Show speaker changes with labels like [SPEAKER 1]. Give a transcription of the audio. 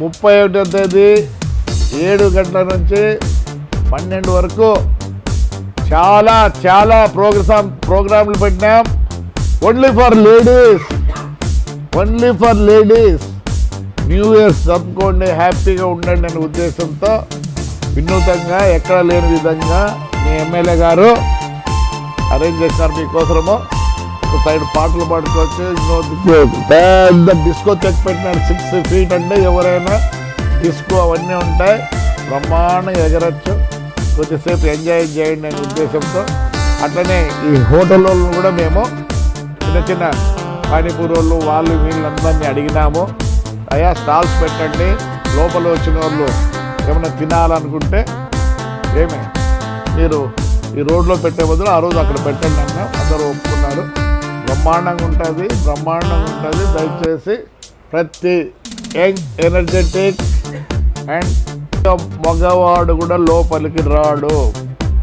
[SPEAKER 1] ముప్పై ఒకటో తేదీ ఏడు గంటల నుంచి పన్నెండు వరకు చాలా చాలా ప్రోగ్రామ్ ప్రోగ్రాంలు పెట్టినాం. Only for ladies only for ladies new years జరుపుకోండి హ్యాపీగా ఉండండి అనే ఉద్దేశంతో వినూతంగా ఎక్కడ లేని విధంగా మీ ఎమ్మెల్యే గారు అరేంజ్ చేసినారు మీకోసము. ఒక సైడ్ పాటలు పాడుకోవచ్చు. ఇంకో పెద్ద డిస్కో చెక్ పెట్టినాడు సిక్స్ ఫీట్ అంటే ఎవరైనా డిస్కో అవన్నీ ఉంటాయి. బ్రహ్మాండంగా ఎగరచ్చు. కొద్దిసేపు ఎంజాయ్ చేయండి అనే ఉద్దేశంతో. అట్లనే ఈ హోటల్లో కూడా మేము చిన్న చిన్న పానీపూరోళ్ళు వాళ్ళు వాళ్ళు వీళ్ళందరినీ అడిగినాము. అయ్యా స్టాల్స్ పెట్టండి. లోపల వచ్చిన వాళ్ళు ఏమైనా తినాలనుకుంటే ఏమే? మీరు ఈ రోడ్లో పెట్టే బదులు ఆ రోజు అక్కడ పెట్టండి అన్న అందరూ ఒప్పుకున్నారు. బ్రహ్మాండంగా ఉంటుంది బ్రహ్మాండంగా ఉంటుంది. దయచేసి ప్రతి యంగ్ ఎనర్జెటిక్ అండ్ మగవాడు కూడా లోపలికి రాడు.